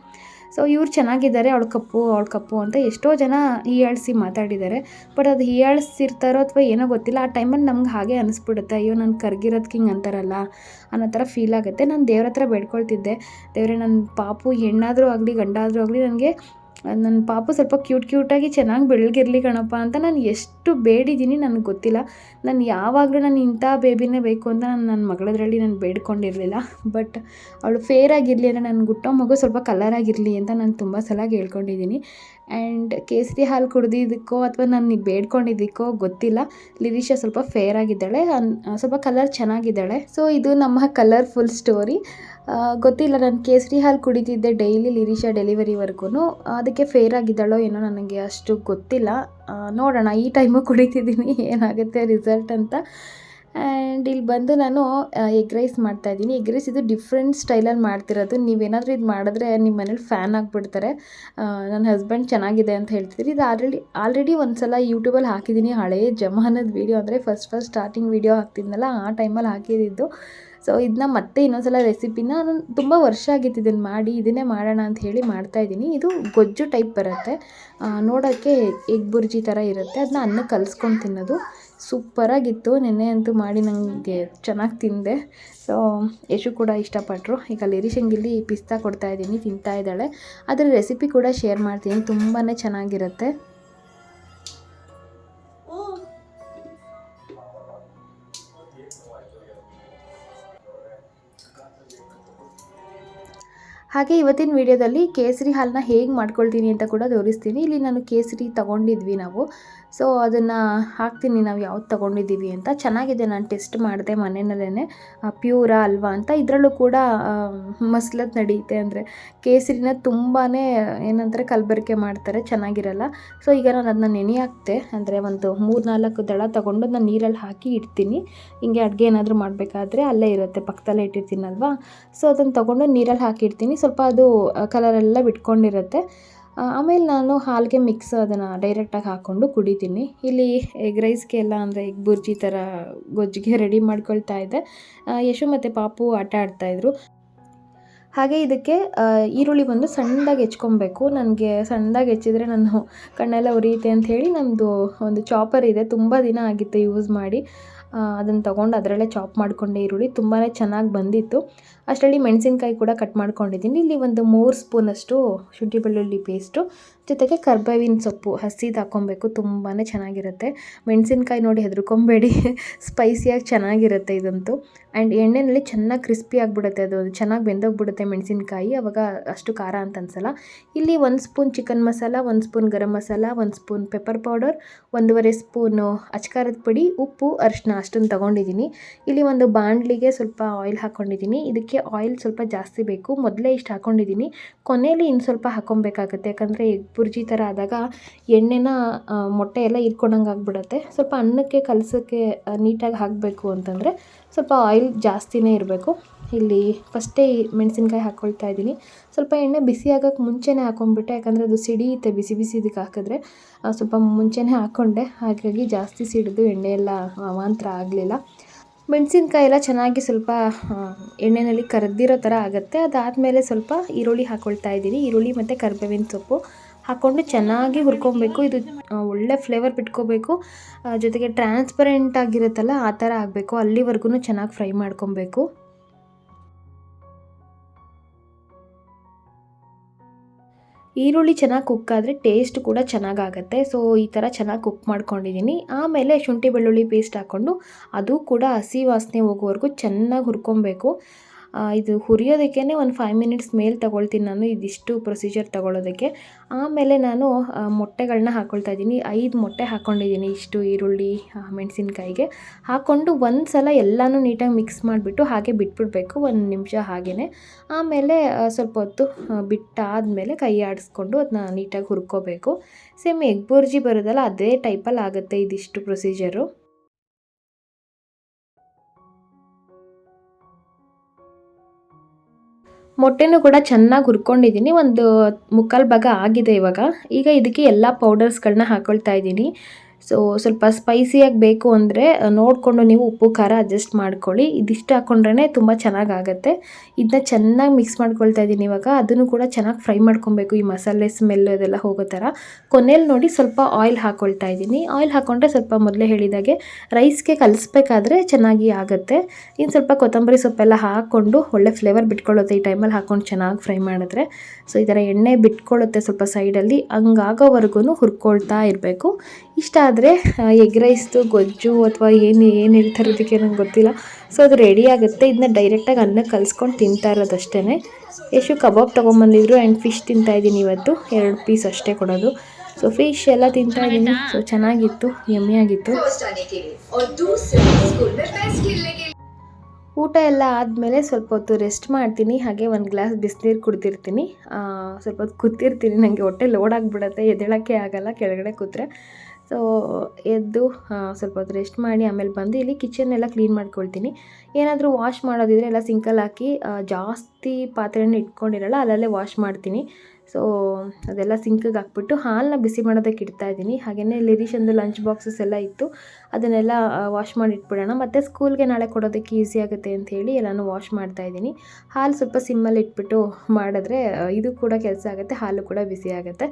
Speaker 2: ಸೊ ಇವ್ರು ಚೆನ್ನಾಗಿದ್ದಾರೆ, ಅವಳು ಕಪ್ಪು ಅವಳು ಕಪ್ಪು ಅಂತ ಎಷ್ಟೋ ಜನ ಹೀಯಾಳಿಸಿ ಮಾತಾಡಿದ್ದಾರೆ. ಬಟ್ ಅದು ಹೀಯಾಳಿಸಿರ್ತಾರೋ ಅಥವಾ ಏನೋ ಗೊತ್ತಿಲ್ಲ, ಆ ಟೈಮಲ್ಲಿ ನಮ್ಗೆ ಹಾಗೆ ಅನಿಸ್ಬಿಡುತ್ತೆ. ಅಯ್ಯೋ, ನಾನು ಕರ್ಗಿರೋದಕ್ಕೆ ಹಿಂಗೆ ಅಂತಾರಲ್ಲ ಅನ್ನೋ ಥರ ಫೀಲ್ ಆಗುತ್ತೆ. ನಾನು ದೇವ್ರ ಹತ್ರ ಬೇಡ್ಕೊಳ್ತಿದ್ದೆ. ದೇವರೇ ನನ್ನ ಪಾಪು, ಹೆಣ್ಣಾದರೂ ಆಗಲಿ, ಗಂಡಾದರೂ ಆಗಲಿ, ನನಗೆ ನನ್ನ ಪಾಪು ಸ್ವಲ್ಪ ಕ್ಯೂಟ್ ಕ್ಯೂಟಾಗಿ ಚೆನ್ನಾಗಿ ಬೆಳಗಿರಲಿ ಕಣಪ್ಪ ಅಂತ ನಾನು ಎಷ್ಟು ಬೇಡಿದ್ದೀನಿ ನನಗೆ ಗೊತ್ತಿಲ್ಲ. ನಾನು ಯಾವಾಗಲೂ ನಾನು ಇಂಥ ಬೇಬಿನೇ ಬೇಕು ಅಂತ ನಾನು ನನ್ನ ಮಗಳದ್ರಲ್ಲಿ ನಾನು ಬೇಡ್ಕೊಂಡಿರಲಿಲ್ಲ. ಬಟ್ ಅವಳು ಫೇರ್ ಆಗಿರಲಿ ಅಂದರೆ ನನ್ನ ಗುಟ್ಟ ಮಗು ಸ್ವಲ್ಪ ಕಲರ್ ಆಗಿರಲಿ ಅಂತ ನಾನು ತುಂಬ ಸಲ ಕೇಳ್ಕೊಂಡಿದ್ದೀನಿ ಆ್ಯಂಡ್ ಕೇಸರಿ ಹಾಲು ಕುಡ್ದಿದ್ದಕ್ಕೋ ಅಥವಾ ನಾನು ಬೇಡ್ಕೊಂಡಿದ್ದಕ್ಕೋ ಗೊತ್ತಿಲ್ಲ. ಲಿರಿಷಾ ಸ್ವಲ್ಪ ಫೇರ್ ಆಗಿದ್ದಾಳೆ. ಸ್ವಲ್ಪ ಕಲರ್ ಚೆನ್ನಾಗಿದ್ದಾಳೆ. ಸೊ ಇದು ನಮ್ಮ ಕಲರ್ಫುಲ್ ಸ್ಟೋರಿ ಗೊತ್ತಿಲ್ಲ, ನಾನು ಕೇಸರಿ ಹಾಲು ಕುಡಿತಿದ್ದೆ ಡೈಲಿ ಲಿರಿಷಾ ಡೆಲಿವರಿವರೆಗೂ ಅದಕ್ಕೆ ಫೇರ್ ಆಗಿದ್ದಾಳೋ ಏನೋ ನನಗೆ ಅಷ್ಟು ಗೊತ್ತಿಲ್ಲ. ನೋಡೋಣ, ಈ ಟೈಮು ಕುಡಿತಿದ್ದೀನಿ, ಏನಾಗುತ್ತೆ ರಿಸಲ್ಟ್ ಅಂತ. ಆ್ಯಂಡ್ ಇಲ್ಲಿ ಬಂದು ನಾನು ಎಗ್ ರೈಸ್ ಮಾಡ್ತಾಯಿದ್ದೀನಿ ಎಗ್ ರೈಸ್ ಇದು ಡಿಫ್ರೆಂಟ್ ಸ್ಟೈಲಲ್ಲಿ ಮಾಡ್ತಿರೋದು. ನೀವೇನಾದರೂ ಇದು ಮಾಡಿದ್ರೆ ನಿಮ್ಮ ಮನೇಲಿ ಫ್ಯಾನ್ ಆಗಿಬಿಡ್ತಾರೆ. ನನ್ನ ಹಸ್ಬೆಂಡ್ ಚೆನ್ನಾಗಿದೆ ಅಂತ ಹೇಳ್ತಿದ್ರು. ಇದು ಆಲ್ರೆಡಿ ಆಲ್ರೆಡಿ ಒಂದು ಸಲ ಯೂಟ್ಯೂಬಲ್ಲಿ ಹಾಕಿದ್ದೀನಿ. ಹಳೆಯ ಜಮಾನದ ವೀಡಿಯೋ ಅಂದರೆ ಫಸ್ಟ್ ಫಸ್ಟ್ ಸ್ಟಾರ್ಟಿಂಗ್ ವೀಡಿಯೋ ಹಾಕ್ತಿದ್ನಲ್ಲ, ಆ ಟೈಮಲ್ಲಿ ಹಾಕಿದ್ದು ಸೊ ಇದನ್ನ ಮತ್ತೆ ಇನ್ನೊಂದ್ಸಲ ರೆಸಿಪಿನ ನಾನು ತುಂಬ ವರ್ಷ ಆಗಿತ್ತು ಇದನ್ನು ಮಾಡಿ, ಇದನ್ನೇ ಮಾಡೋಣ ಅಂತ ಹೇಳಿ ಮಾಡ್ತಾಯಿದ್ದೀನಿ ಇದು ಗೊಜ್ಜು ಟೈಪ್ ಬರುತ್ತೆ. ನೋಡೋಕ್ಕೆ ಎಗ್ ಬುರ್ಜಿ ಥರ ಇರುತ್ತೆ. ಅದನ್ನ ಅನ್ನ ಕಲಿಸ್ಕೊಂಡು ತಿನ್ನೋದು ಸೂಪರಾಗಿತ್ತು ನೆನ್ನೆ ಅಂತೂ ಮಾಡಿ ನನಗೆ ಚೆನ್ನಾಗಿ ತಿಂದೆ. ಸೊ ಯಶು ಕೂಡ ಇಷ್ಟಪಟ್ಟರು ಈಗ ಲಿರಿಶಂಗಿಲ್ಲಿ ಪಿಸ್ತಾ ಕೊಡ್ತಾ ಇದ್ದೀನಿ, ತಿಂತಾ ಇದ್ದಾಳೆ. ಅದರ ರೆಸಿಪಿ ಕೂಡ ಶೇರ್ ಮಾಡ್ತೀನಿ. ತುಂಬಾ ಚೆನ್ನಾಗಿರುತ್ತೆ. ಹಾಗೆ ಇವತ್ತಿನ ವಿಡಿಯೋದಲ್ಲಿ ಕೇಸರಿ ಹಾಲನ್ನ ಹೇಗೆ ಮಾಡ್ಕೊಳ್ತೀನಿ ಅಂತ ಕೂಡ ತೋರಿಸ್ತೀನಿ. ಇಲ್ಲಿ ನಾನು ಕೇಸರಿ ತಗೊಂಡಿದ್ವಿ ನಾವು. ಸೊ ಅದನ್ನು ಹಾಕ್ತೀನಿ, ನಾವು ಯಾವ್ದು ತೊಗೊಂಡಿದ್ದೀವಿ ಅಂತ. ಚೆನ್ನಾಗಿದೆ, ನಾನು ಟೆಸ್ಟ್ ಮಾಡಿದೆ ಮನೆಯಲ್ಲೇ ಪ್ಯೂರಾ ಅಲ್ವಾ ಅಂತ. ಇದರಲ್ಲೂ ಕೂಡ ಮಸ್ಲದ್ ನಡೆಯುತ್ತೆ ಅಂದರೆ ಕೇಸರಿನ ತುಂಬಾ ಏನಂತಾರೆ, ಕಲಬೆರಕೆ ಮಾಡ್ತಾರೆ, ಚೆನ್ನಾಗಿರಲ್ಲ. ಸೊ ಈಗ ನಾನು ಅದನ್ನ ನೆನೆ ಹಾಕ್ತೆ. ಅಂದರೆ ಒಂದು ಮೂರು ನಾಲ್ಕು ದಳ ತೊಗೊಂಡು ನಾನು ನೀರಲ್ಲಿ ಹಾಕಿ ಇಡ್ತೀನಿ. ಹಿಂಗೆ ಅಡುಗೆ ಏನಾದರೂ ಮಾಡಬೇಕಾದ್ರೆ ಅಲ್ಲೇ ಇರುತ್ತೆ, ಪಕ್ಕದಲ್ಲೇ ಇಟ್ಟಿರ್ತೀನಲ್ವಾ. ಸೊ ಅದನ್ನು ತೊಗೊಂಡು ನೀರಲ್ಲಿ ಹಾಕಿಡ್ತೀನಿ ಸ್ವಲ್ಪ ಅದು ಕಲರೆಲ್ಲ ಬಿಟ್ಕೊಂಡಿರುತ್ತೆ. ಆಮೇಲೆ ನಾನು ಹಾಲಿಗೆ ಮಿಕ್ಸ್ ಅದನ್ನು ಡೈರೆಕ್ಟಾಗಿ ಹಾಕ್ಕೊಂಡು ಕುಡಿತೀನಿ. ಇಲ್ಲಿ ಎಗ್ ರೈಸ್ಗೆ ಎಲ್ಲ ಅಂದರೆ ಎಗ್ ಬುರ್ಜಿ ಥರ ಗೊಜ್ಜಿಗೆ ರೆಡಿ ಮಾಡ್ಕೊಳ್ತಾ ಇದ್ದೆ ಯಶು ಮತ್ತು ಪಾಪು ಆಟ ಆಡ್ತಾಯಿದ್ರು ಹಾಗೆ ಇದಕ್ಕೆ ಈರುಳ್ಳಿ ಬಂದು ಸಣ್ಣದಾಗಿ ಹೆಚ್ಕೊಬೇಕು. ನನಗೆ ಸಣ್ಣದಾಗಿ ಹೆಚ್ಚಿದ್ರೆ ನಾನು ಕಣ್ಣೆಲ್ಲ ಉರಿಯುತ್ತೆ ಅಂತ ಹೇಳಿ ನಮ್ಮದು ಒಂದು ಚಾಪರ್ ಇದೆ. ತುಂಬ ದಿನ ಆಗಿತ್ತು ಯೂಸ್ ಮಾಡಿ. ಅದನ್ನು ತೊಗೊಂಡು ಅದರಲ್ಲೇ ಚಾಪ್ ಮಾಡಿಕೊಂಡೆ ಈರುಳ್ಳಿ ತುಂಬಾ ಚೆನ್ನಾಗಿ ಬಂದಿತ್ತು. ಅಷ್ಟರಲ್ಲಿ ಮೆಣಸಿನ್ಕಾಯಿ ಕೂಡ ಕಟ್ ಮಾಡ್ಕೊಂಡಿದ್ದೀನಿ. ಇಲ್ಲಿ ಒಂದು ಮೂರು ಸ್ಪೂನಷ್ಟು ಶುಂಠಿ ಬೆಳ್ಳುಳ್ಳಿ ಪೇಸ್ಟು ಜೊತೆಗೆ ಕರ್ಬೇವಿನ ಸೊಪ್ಪು, ಹಸಿದು ಹಾಕ್ಕೊಬೇಕು ತುಂಬಾ ಚೆನ್ನಾಗಿರುತ್ತೆ. ಮೆಣಸಿನ್ಕಾಯಿ ನೋಡಿ ಹೆದರ್ಕೊಂಬೇಡಿ. (laughs) ಸ್ಪೈಸಿಯಾಗಿ ಚೆನ್ನಾಗಿರುತ್ತೆ ಇದಂತೂ. ಆ್ಯಂಡ್ ಎಣ್ಣೆಯಲ್ಲಿ ಚೆನ್ನಾಗಿ ಕ್ರಿಸ್ಪಿ ಆಗಿಬಿಡುತ್ತೆ ಅದು, ಚೆನ್ನಾಗಿ ಬೆಂದೋಗ್ಬಿಡುತ್ತೆ ಮೆಣಸಿನ್ಕಾಯಿ, ಅವಾಗ ಅಷ್ಟು ಖಾರ ಅಂತ ಅನ್ಸಲ್ಲ. ಇಲ್ಲಿ ಒಂದು ಸ್ಪೂನ್ ಚಿಕನ್ ಮಸಾಲ, ಒಂದು ಸ್ಪೂನ್ ಗರಂ ಮಸಾಲ, ಒಂದು ಸ್ಪೂನ್ ಪೆಪ್ಪರ್ ಪೌಡರ್, ಒಂದೂವರೆ ಸ್ಪೂನು ಅಚ್ಕಾರದ ಪುಡಿ, ಉಪ್ಪು ಅರಿಶಿನ ಅಷ್ಟನ್ನು ತೊಗೊಂಡಿದ್ದೀನಿ ಇಲ್ಲಿ ಒಂದು ಬಾಣಲಿಗೆ ಸ್ವಲ್ಪ ಆಯಿಲ್ ಹಾಕ್ಕೊಂಡಿದ್ದೀನಿ ಇದಕ್ಕೆ ಆಯಿಲ್ ಸ್ವಲ್ಪ ಜಾಸ್ತಿ ಬೇಕು. ಮೊದಲೇ ಇಷ್ಟು ಹಾಕ್ಕೊಂಡಿದ್ದೀನಿ ಕೊನೆಯಲ್ಲಿ ಇನ್ನು ಸ್ವಲ್ಪ ಹಾಕ್ಕೊಬೇಕಾಗುತ್ತೆ ಯಾಕಂದರೆ ಬುರ್ಜಿ ಥರ ಆದಾಗ ಎಣ್ಣೆನ ಮೊಟ್ಟೆ ಎಲ್ಲ ಹೀರ್ಕೊಂಡಂಗೆ ಆಗಿಬಿಡುತ್ತೆ. ಸ್ವಲ್ಪ ಅನ್ನಕ್ಕೆ, ಕಲಸೋಕ್ಕೆ ನೀಟಾಗಿ ಹಾಕಬೇಕು ಅಂತಂದರೆ ಸ್ವಲ್ಪ ಆಯಿಲ್ ಜಾಸ್ತಿನೇ ಇರಬೇಕು. ಇಲ್ಲಿ ಫಸ್ಟೇ ಮೆಣಸಿನ್ಕಾಯಿ ಹಾಕ್ಕೊಳ್ತಾ ಇದ್ದೀನಿ. ಸ್ವಲ್ಪ ಎಣ್ಣೆ ಬಿಸಿ ಆಗೋಕ್ಕೆ ಮುಂಚೆನೇ ಹಾಕೊಂಡ್ಬಿಟ್ಟೆ, ಯಾಕಂದರೆ ಅದು ಸಿಡಿಯುತ್ತೆ, ಬಿಸಿ ಬಿಸಿ ಇದಕ್ಕೆ ಹಾಕಿದ್ರೆ. ಸ್ವಲ್ಪ ಮುಂಚೆನೇ ಹಾಕ್ಕೊಂಡೆ ಹಾಗಾಗಿ ಜಾಸ್ತಿ ಸಿಡಿದು ಎಣ್ಣೆ ಎಲ್ಲ ಅವಾಂತರ ಆಗಲಿಲ್ಲ. ಮೆಣಸಿನ್ಕಾಯಿ ಎಲ್ಲ ಚೆನ್ನಾಗಿ ಸ್ವಲ್ಪ ಎಣ್ಣೆಯಲ್ಲಿ ಕರೆದಿರೋ ಥರ ಆಗುತ್ತೆ. ಅದಾದಮೇಲೆ ಸ್ವಲ್ಪ ಈರುಳ್ಳಿ ಹಾಕ್ಕೊಳ್ತಾ ಇದ್ದೀನಿ. ಈರುಳ್ಳಿ ಮತ್ತು ಕರಿಬೇವಿನ ಸೊಪ್ಪು. ಹಾಕ್ಕೊಂಡು ಚೆನ್ನಾಗಿ ಹುರ್ಕೊಬೇಕು. ಇದು ಒಳ್ಳೆ ಫ್ಲೇವರ್ ಬಿಟ್ಕೋಬೇಕು. ಜೊತೆಗೆ ಟ್ರಾನ್ಸ್ಪರೆಂಟ್ ಆಗಿರುತ್ತಲ್ಲ, ಆ ಥರ ಆಗಬೇಕು. ಅಲ್ಲಿವರೆಗೂ ಚೆನ್ನಾಗಿ ಫ್ರೈ ಮಾಡ್ಕೊಬೇಕು. ಈರುಳ್ಳಿ ಚೆನ್ನಾಗಿ ಕುಕ್ ಆದರೆ ಟೇಸ್ಟ್ ಕೂಡ ಚೆನ್ನಾಗಾಗತ್ತೆ ಸೊ ಈ ಥರ ಚೆನ್ನಾಗಿ ಕುಕ್ ಮಾಡ್ಕೊಂಡಿದ್ದೀನಿ ಆಮೇಲೆ ಶುಂಠಿ ಬೆಳ್ಳುಳ್ಳಿ ಪೇಸ್ಟ್ ಹಾಕ್ಕೊಂಡು ಅದು ಕೂಡ ಹಸಿ ವಾಸನೆ ಹೋಗೋವರೆಗೂ ಚೆನ್ನಾಗಿ ಹುರ್ಕೊಬೇಕು. ಇದು ಹುರಿಯೋದಕ್ಕೇ ಒಂದು ಫೈವ್ ಮಿನಿಟ್ಸ್ ಮೇಲೆ ತಗೊಳ್ತೀನಿ ನಾನು, ಇದಿಷ್ಟು ಪ್ರೊಸೀಜರ್ ತಗೊಳ್ಳೋದಕ್ಕೆ ಆಮೇಲೆ ನಾನು ಮೊಟ್ಟೆಗಳನ್ನ ಹಾಕ್ಕೊಳ್ತಾ ಇದ್ದೀನಿ. ಐದು ಮೊಟ್ಟೆ ಹಾಕ್ಕೊಂಡಿದ್ದೀನಿ ಇಷ್ಟು ಈರುಳ್ಳಿ ಮೆಣಸಿನ್ಕಾಯಿಗೆ. ಹಾಕ್ಕೊಂಡು ಒಂದು ಸಲ ಎಲ್ಲನೂ ನೀಟಾಗಿ ಮಿಕ್ಸ್ ಮಾಡಿಬಿಟ್ಟು ಹಾಗೆ ಬಿಟ್ಬಿಡಬೇಕು, ಒಂದು ನಿಮಿಷ ಹಾಗೆಯೇ ಆಮೇಲೆ ಸ್ವಲ್ಪ ಹೊತ್ತು ಬಿಟ್ಟಾದಮೇಲೆ ಕೈ ಆಡಿಸ್ಕೊಂಡು ಅದನ್ನ ನೀಟಾಗಿ ಹುರ್ಕೋಬೇಕು. ಸೇಮ್ ಎಗ್ ಬುರ್ಜಿ ಬರೋದಲ್ಲ, ಅದೇ ಟೈಪಲ್ಲಿ ಆಗುತ್ತೆ ಇದಿಷ್ಟು ಪ್ರೊಸೀಜರು ಮೊಟ್ಟೆನೂ ಕೂಡ ಚೆನ್ನಾಗಿ ಹುರ್ಕೊಂಡಿದ್ದೀನಿ. ಒಂದು ಮುಕ್ಕಾಲು ಭಾಗ ಆಗಿದೆ ಇವಾಗ. ಈಗ ಇದಕ್ಕೆ ಎಲ್ಲ ಪೌಡರ್ಸ್ಗಳನ್ನ ಹಾಕ್ಕೊಳ್ತಾ ಇದ್ದೀನಿ. ಸೊ ಸ್ವಲ್ಪ ಸ್ಪೈಸಿಯಾಗಿ ಬೇಕು ಅಂದರೆ ನೋಡಿಕೊಂಡು ನೀವು ಉಪ್ಪು, ಖಾರ ಅಡ್ಜಸ್ಟ್ ಮಾಡ್ಕೊಳ್ಳಿ. ಇದಿಷ್ಟು ಹಾಕ್ಕೊಂಡ್ರೆ ತುಂಬ ಚೆನ್ನಾಗಾಗತ್ತೆ. ಇದನ್ನ ಚೆನ್ನಾಗಿ ಮಿಕ್ಸ್ ಮಾಡ್ಕೊಳ್ತಾ ಇದ್ದೀನಿ ಇವಾಗ. ಅದನ್ನು ಕೂಡ ಚೆನ್ನಾಗಿ ಫ್ರೈ ಮಾಡ್ಕೊಬೇಕು. ಈ ಮಸಾಲೆ ಸ್ಮೆಲ್ ಅದೆಲ್ಲ ಹೋಗೋ ಥರ. ಕೊನೆಯಲ್ಲಿ ನೋಡಿ ಸ್ವಲ್ಪ ಆಯಿಲ್ ಹಾಕ್ಕೊಳ್ತಾ ಇದ್ದೀನಿ. ಆಯಿಲ್ ಹಾಕ್ಕೊಂಡ್ರೆ ಸ್ವಲ್ಪ ಮೊದಲೇ ಹೇಳಿದಾಗೆ ರೈಸ್ಗೆ ಕಲಿಸ್ಬೇಕಾದ್ರೆ ಚೆನ್ನಾಗಿ ಆಗುತ್ತೆ. ಇನ್ನು ಸ್ವಲ್ಪ ಕೊತ್ತಂಬರಿ ಸೊಪ್ಪೆಲ್ಲ ಹಾಕ್ಕೊಂಡು ಒಳ್ಳೆ ಫ್ಲೇವರ್ ಬಿಟ್ಕೊಳ್ಳುತ್ತೆ. ಈ ಟೈಮಲ್ಲಿ ಹಾಕ್ಕೊಂಡು ಚೆನ್ನಾಗಿ ಫ್ರೈ ಮಾಡಿದ್ರೆ. ಸೊ ಈ ಥರ ಎಣ್ಣೆ ಬಿಟ್ಕೊಳ್ಳುತ್ತೆ ಸ್ವಲ್ಪ ಸೈಡಲ್ಲಿ ಹಂಗಾಗೋವರೆಗೂ ಹುರ್ಕೊಳ್ತಾ ಇರಬೇಕು. ಇಷ್ಟ ಆದರೆ ಎಗ್ ರೈಸ್ದು ಗೊಜ್ಜು ಅಥವಾ ಏನು ಏನು ಹೇಳ್ತಾರೆ ಅದಕ್ಕೆ ನಂಗೆ ಗೊತ್ತಿಲ್ಲ. ಸೊ ಅದು ರೆಡಿ ಆಗುತ್ತೆ. ಇದನ್ನ ಡೈರೆಕ್ಟಾಗಿ ಅನ್ನ ಕಲಿಸ್ಕೊಂಡು ತಿಂತಾ ಇರೋದು ಅಷ್ಟೇ ಎಷ್ಟು ಕಬಾಬ್ ತೊಗೊಂಬಂದಿದ್ರು ಆ್ಯಂಡ್ ಫಿಶ್ ತಿಂತಾ ಇದ್ದೀನಿ ಇವತ್ತು. ಎರಡು ಪೀಸ್ ಅಷ್ಟೇ ಕೊಡೋದು. ಸೊ ಫಿಶ್ ಎಲ್ಲ ತಿಂತಾ ಇದ್ದೀನಿ. ಸೊ ಚೆನ್ನಾಗಿತ್ತು.
Speaker 3: ಎಮ್ಮೆಯಾಗಿತ್ತು
Speaker 2: ಊಟ ಎಲ್ಲ ಆದಮೇಲೆ ಸ್ವಲ್ಪ ಹೊತ್ತು ರೆಸ್ಟ್ ಮಾಡ್ತೀನಿ. ಹಾಗೆ ಒಂದು ಗ್ಲಾಸ್ ಬಿಸಿನೀರು ಕುಡ್ತಿರ್ತೀನಿ ಸ್ವಲ್ಪ ಹೊತ್ತು ಕೂತಿರ್ತೀನಿ. ನನಗೆ ಹೊಟ್ಟೆ ಲೋಡ್ ಆಗಿಬಿಡುತ್ತೆ. ಎದ್ದೇಳೋಕ್ಕೆ ಆಗಲ್ಲ. ಕೆಳಗಡೆ ಕೂತ್ರೆ. ಸೊ, ಎದ್ದು ಸ್ವಲ್ಪ ಹೊತ್ತು ರೆಸ್ಟ್ ಮಾಡಿ ಆಮೇಲೆ ಬಂದು ಇಲ್ಲಿ ಕಿಚನ್ನೆಲ್ಲ ಕ್ಲೀನ್ ಮಾಡ್ಕೊಳ್ತೀನಿ. ಏನಾದರೂ ವಾಶ್ ಮಾಡೋದಿದ್ರೆ ಎಲ್ಲ ಸಿಂಕಲ್ಲಿ ಹಾಕಿ ಜಾಸ್ತಿ ಪಾತ್ರೆನ ಇಟ್ಕೊಂಡಿರಲ್ಲ ಅಲ್ಲಲ್ಲೇ ವಾಶ್ ಮಾಡ್ತೀನಿ. ಸೊ ಅದೆಲ್ಲ ಸಿಂಕಿಗೆ ಹಾಕ್ಬಿಟ್ಟು ಹಾಲನ್ನ ಬಿಸಿ ಮಾಡೋದಕ್ಕೆ ಇಡ್ತಾ ಇದ್ದೀನಿ. ಹಾಗೆಯೇ ಲಿರೀಶಂದು ಲಂಚ್ ಬಾಕ್ಸಸ್ ಎಲ್ಲ ಇತ್ತು. ಅದನ್ನೆಲ್ಲ ವಾಶ್ ಮಾಡಿ ಇಟ್ಬಿಡೋಣ. ಮತ್ತು ಸ್ಕೂಲ್ಗೆ ನಾಳೆ ಕೊಡೋದಕ್ಕೆ ಈಸಿ ಆಗುತ್ತೆ ಅಂತ ಹೇಳಿ ಎಲ್ಲನೂ ವಾಶ್ ಮಾಡ್ತಾ ಇದ್ದೀನಿ. ಹಾಲು ಸ್ವಲ್ಪ ಸಿಮ್ಮಲ್ಲಿ ಇಟ್ಬಿಟ್ಟು ಮಾಡಿದ್ರೆ ಇದು ಕೂಡ ಕೆಲಸ ಆಗುತ್ತೆ, ಹಾಲು ಕೂಡ ಬಿಸಿ ಆಗುತ್ತೆ.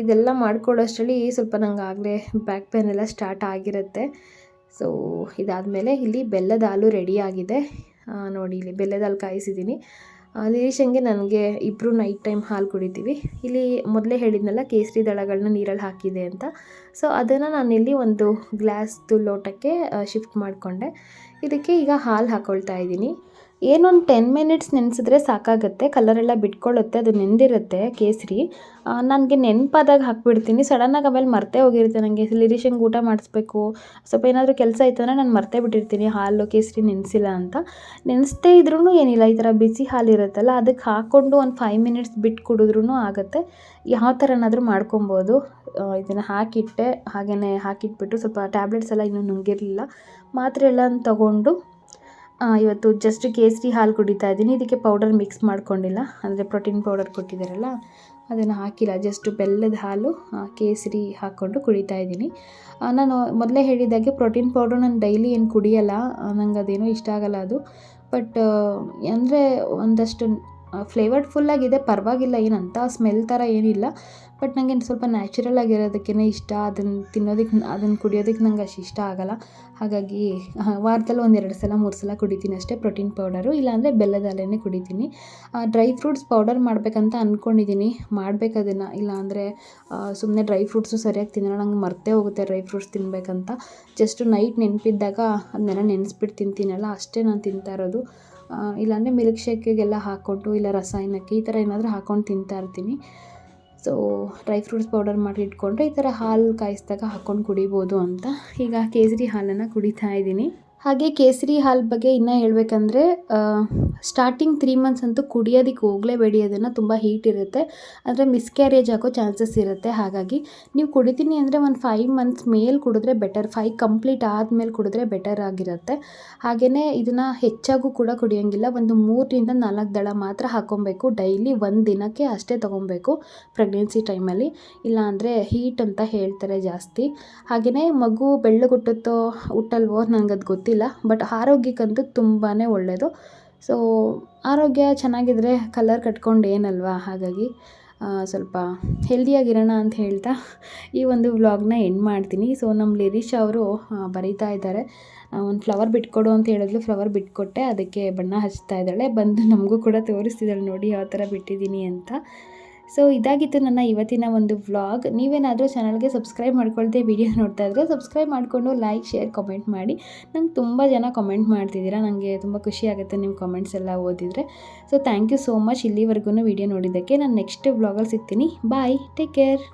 Speaker 2: ಇದೆಲ್ಲ ಮಾಡ್ಕೊಳ್ಳೋಷ್ಟರಲ್ಲಿ ಸ್ವಲ್ಪ ನಂಗೆ ಆಗಲೇ ಬ್ಯಾಕ್ ಪೇನ್ ಎಲ್ಲ ಸ್ಟಾರ್ಟ್ ಆಗಿರುತ್ತೆ. ಸೊ ಇದಾದಮೇಲೆ ಇಲ್ಲಿ ಬೆಲ್ಲದ ಹಾಲು ರೆಡಿ ಆಗಿದೆ. ನೋಡಿ ಇಲ್ಲಿ ಬೆಲ್ಲದ ಹಾಲು ಕಾಯಿಸಿದ್ದೀನಿ. ನಿರೀಶಂಗೆ ನನಗೆ ಇಬ್ಬರು ನೈಟ್ ಟೈಮ್ ಹಾಲು ಕುಡಿತೀವಿ. ಇಲ್ಲಿ ಮೊದಲೇ ಹೇಳಿದ್ನಲ್ಲ ಕೇಸರಿ ದಳಗಳನ್ನ ನೀರಲ್ಲಿ ಹಾಕಿದೆ ಅಂತ. ಸೊ ಅದನ್ನು ನಾನಿಲ್ಲಿ ಒಂದು ಗ್ಲಾಸ್ದು ಲೋಟಕ್ಕೆ ಶಿಫ್ಟ್ ಮಾಡಿಕೊಂಡೆ. ಇದಕ್ಕೆ ಈಗ ಹಾಲು ಹಾಕ್ಕೊಳ್ತಾ ಇದ್ದೀನಿ. ಏನೊಂದು ಟೆನ್ ಮಿನಿಟ್ಸ್ ನೆನೆಸಿದ್ರೆ ಸಾಕಾಗುತ್ತೆ ಕಲರೆಲ್ಲ ಬಿಟ್ಕೊಳ್ಳುತ್ತೆ ಅದು ನೆಂದಿರುತ್ತೆ ಕೇಸರಿ. ನನಗೆ ನೆನಪಾದಾಗ ಹಾಕ್ಬಿಡ್ತೀನಿ. ಸಡನ್ನಾಗಿ ಆಮೇಲೆ ಮರ್ತೇ ಹೋಗಿರುತ್ತೆ ನನಗೆ ಲಿರಿಶಂಗೆ ಊಟ ಮಾಡಿಸ್ಬೇಕು. ಸ್ವಲ್ಪ ಏನಾದರೂ ಕೆಲಸ ಇತ್ತು ಅಂದರೆ ನಾನು ಮರ್ತೇ ಬಿಟ್ಟಿರ್ತೀನಿ. ಹಾಲು, ಕೇಸರಿ ನೆನೆಸಿಲ್ಲ ಅಂತ. ನೆನೆಸ್ದೇ ಇದ್ರೂ ಏನಿಲ್ಲ, ಈ ಥರ ಬಿಸಿ ಹಾಲು ಇರುತ್ತಲ್ಲ ಅದಕ್ಕೆ ಹಾಕ್ಕೊಂಡು ಒಂದು ಫೈವ್ ಮಿನಿಟ್ಸ್ ಬಿಟ್ಟು ಕುಡಿದ್ರೂ ಆಗುತ್ತೆ. ಯಾವ ಥರನಾದರೂ ಮಾಡ್ಕೊಬೋದು. ಇದನ್ನು ಹಾಕಿಟ್ಟೆ ಹಾಗೆಯೇ ಹಾಕಿಟ್ಬಿಟ್ಟು ಸ್ವಲ್ಪ ಟ್ಯಾಬ್ಲೆಟ್ಸ್ ಎಲ್ಲ ಇನ್ನೂ ನುಂಗಿರಲಿಲ್ಲ. ಮಾತ್ರೆ ಎಲ್ಲ ತೊಗೊಂಡು ಇವತ್ತು ಜಸ್ಟ್ ಕೇಸರಿ ಹಾಲು ಕುಡಿತಾ ಇದ್ದೀನಿ. ಇದಕ್ಕೆ ಪೌಡರ್ ಮಿಕ್ಸ್ ಮಾಡ್ಕೊಂಡಿಲ್ಲ. ಅಂದರೆ ಪ್ರೋಟೀನ್ ಪೌಡರ್ ಕೊಟ್ಟಿದ್ದಾರಲ್ಲ, ಅದನ್ನು ಹಾಕಿಲ್ಲ. ಜಸ್ಟ್ ಬೆಲ್ಲದ ಹಾಲು ಕೇಸರಿ ಹಾಕ್ಕೊಂಡು ಕುಡಿತಾ ಇದ್ದೀನಿ. ನಾನು ಮೊದಲೇ ಹೇಳಿದಾಗೆ ಪ್ರೋಟೀನ್ ಪೌಡರ್ ನಾನು ಡೈಲಿ ಏನು ಕುಡಿಯಲ್ಲ ನಂಗೆ ಅದೇನೋ ಇಷ್ಟ ಆಗಲ್ಲ ಅದು. ಬಟ್ ಅಂದರೆ ಒಂದಷ್ಟು ಫ್ಲೇವರ್ಡ್ ಫುಲ್ಲಾಗಿದೆ ಪರವಾಗಿಲ್ಲ ಏನಂತ ಸ್ಮೆಲ್ ಥರ ಏನಿಲ್ಲ ಬಟ್ ನನಗೆ ಸ್ವಲ್ಪ ನ್ಯಾಚುರಲ್ ಆಗಿರೋದಕ್ಕೇ ಇಷ್ಟ ಅದನ್ನು ತಿನ್ನೋದಕ್ಕೆ ಅದನ್ನು ಕುಡಿಯೋದಕ್ಕೆ ನಂಗೆ ಅಷ್ಟು ಇಷ್ಟ ಆಗಲ್ಲ. ಹಾಗಾಗಿ ವಾರದಲ್ಲಿ ಒಂದೆರಡು ಸಲ, ಮೂರು ಸಲ ಕುಡಿತೀನಿ ಅಷ್ಟೇ ಪ್ರೋಟೀನ್ ಪೌಡರು ಇಲ್ಲಾಂದರೆ ಬೆಲ್ಲದ ಹಾಲನ್ನೇ ಕುಡಿತೀನಿ. ಡ್ರೈ ಫ್ರೂಟ್ಸ್ ಪೌಡರ್ ಮಾಡಬೇಕಂತ ಅಂದ್ಕೊಂಡಿದ್ದೀನಿ ಮಾಡಬೇಕು ಅದನ್ನು, ಇಲ್ಲಾಂದರೆ ಸುಮ್ಮನೆ ಡ್ರೈ ಫ್ರೂಟ್ಸು ಸರಿಯಾಗಿ ತಿನ್ನಲ್ಲ, ನಂಗೆ ಮರ್ತೇ ಹೋಗುತ್ತೆ ಡ್ರೈ ಫ್ರೂಟ್ಸ್ ತಿನ್ನಬೇಕಂತ ಜಸ್ಟ್ ನೈಟ್ ನೆನಪಿದ್ದಾಗ, ಅದನ್ನೆಲ್ಲ ನೆನೆಸ್ಬಿಟ್ಟು ತಿಂತೀನಲ್ಲ, ಅಷ್ಟೇ ನಾನು ತಿಂತಾ ಇರೋದು. ಇಲ್ಲಾಂದರೆ ಮಿಲ್ಕ್ ಶೇಕಿಗೆಲ್ಲ ಹಾಕ್ಕೊಟ್ಟು ಇಲ್ಲ ರಸಾಯನಕ್ಕೆ ಈ ಥರ ಏನಾದರೂ ಹಾಕ್ಕೊಂಡು ತಿಂತಾ ಇರ್ತೀನಿ. ಸೊ ಡ್ರೈ ಫ್ರೂಟ್ಸ್ ಪೌಡರ್ ಮಾಡಿ ಇಟ್ಕೊಂಡ್ರೆ ಈ ಥರ ಹಾಲು ಕಾಯಿಸಿದಾಗ ಹಾಕ್ಕೊಂಡು ಕುಡಿಬೋದು ಅಂತ. ಈಗ ಕೇಸರಿ ಹಾಲನ್ನು ಕುಡಿತಾ ಇದ್ದೀನಿ. ಹಾಗೆ ಕೇಸರಿ ಹಾಲು ಬಗ್ಗೆ ಇನ್ನೂ ಹೇಳಬೇಕಂದ್ರೆ ಸ್ಟಾರ್ಟಿಂಗ್ ತ್ರೀ ಮಂತ್ಸ್ ಅಂತೂ ಕುಡಿಯೋದಕ್ಕೆ ಹೋಗಲೇಬೇಡಿ, ಅದನ್ನು ತುಂಬ ಹೀಟ್ ಇರುತ್ತೆ. ಅಂದರೆ ಮಿಸ್ಕ್ಯಾರೇಜ್ ಆಗೋ ಚಾನ್ಸಸ್ ಇರುತ್ತೆ. ಹಾಗಾಗಿ ನೀವು ಕುಡಿತೀನಿ ಅಂದರೆ ಒಂದು ಫೈವ್ ಮಂತ್ಸ್ ಮೇಲೆ ಕುಡಿದ್ರೆ ಬೆಟರ್ ಫೈವ್ ಕಂಪ್ಲೀಟ್ ಆದಮೇಲೆ ಕುಡಿದ್ರೆ ಬೆಟರ್ ಆಗಿರುತ್ತೆ. ಹಾಗೆಯೇ ಇದನ್ನು ಹೆಚ್ಚಾಗೂ ಕೂಡ ಕುಡಿಯೋಂಗಿಲ್ಲ. ಒಂದು ಮೂರರಿಂದ ನಾಲ್ಕು ದಳ ಮಾತ್ರ ಹಾಕ್ಕೊಬೇಕು ಡೈಲಿ ಒಂದು ದಿನಕ್ಕೆ ಅಷ್ಟೇ ತೊಗೊಬೇಕು ಪ್ರೆಗ್ನೆನ್ಸಿ ಟೈಮಲ್ಲಿ ಇಲ್ಲಾಂದರೆ ಹೀಟ್ ಅಂತ ಹೇಳ್ತಾರೆ ಜಾಸ್ತಿ. ಹಾಗೆಯೇ ಮಗು ಬೆಳ್ಳಗುಟ್ಟುತ್ತೋ, ಹುಟ್ಟಲ್ವೋ ನನಗದು ಗೊತ್ತಿಲ್ಲ. ಬಟ್ ಆರೋಗ್ಯಕ್ಕಂತೂ ತುಂಬಾ ಒಳ್ಳೆಯದು ಸೊ ಆರೋಗ್ಯ ಚೆನ್ನಾಗಿದ್ರೆ ಕಲರ್ ಕಟ್ಕೊಂಡು ಏನಲ್ವಾ? ಹಾಗಾಗಿ ಸ್ವಲ್ಪ ಹೆಲ್ದಿಯಾಗಿರೋಣ ಅಂತ ಹೇಳ್ತಾ ಈ ಒಂದು ವ್ಲಾಗ್ನ ಎಂಡ್ ಮಾಡ್ತೀನಿ. ಸೊ ನಮ್ಮ ಲಿರೀಶ್ ಅವರು ಬರೀತಾ ಇದ್ದಾರೆ. ಒಂದು ಫ್ಲವರ್ ಬಿಟ್ಕೊಡು ಅಂತ ಹೇಳಿದ್ಲು ಫ್ಲವರ್ ಬಿಟ್ಕೊಟ್ಟೆ, ಅದಕ್ಕೆ ಬಣ್ಣ ಹಚ್ತಾ ಇದ್ದಾಳೆ. ಬಂದು ನಮಗೂ ಕೂಡ ತೋರಿಸ್ತಿದ್ದಾಳೆ ನೋಡಿ, ಯಾವ ಥರ ಬಿಟ್ಟಿದ್ದೀನಿ ಅಂತ. ಸೊ ಇದಾಗಿತ್ತು ನನ್ನ ಇವತ್ತಿನ ಒಂದು ವ್ಲಾಗ್. ನೀವೇನಾದರೂ ಚಾನಲ್ಗೆ ಸಬ್ಸ್ಕ್ರೈಬ್ ಮಾಡ್ಕೊಳ್ದೆ ವಿಡಿಯೋ ನೋಡ್ತಾ ಇದ್ದರೆ ಸಬ್ಸ್ಕ್ರೈಬ್ ಮಾಡಿಕೊಂಡು ಲೈಕ್, ಶೇರ್, ಕಮೆಂಟ್ ಮಾಡಿ. ನಂಗೆ ತುಂಬ ಜನ ಕಮೆಂಟ್ ಮಾಡ್ತಿದ್ದೀರಾ ನನಗೆ ತುಂಬ ಖುಷಿ ಆಗುತ್ತೆ ನಿಮ್ಮ ಕಮೆಂಟ್ಸ್ ಎಲ್ಲ ಓದಿದರೆ. So thank you so much ಇಲ್ಲಿವರೆಗೂ ವಿಡಿಯೋ ನೋಡಿದ್ದಕ್ಕೆ. ನಾನು ನೆಕ್ಸ್ಟ್ ವ್ಲಾಗಲ್ಲಿ ಸಿಗ್ತೀನಿ. Bye, take care.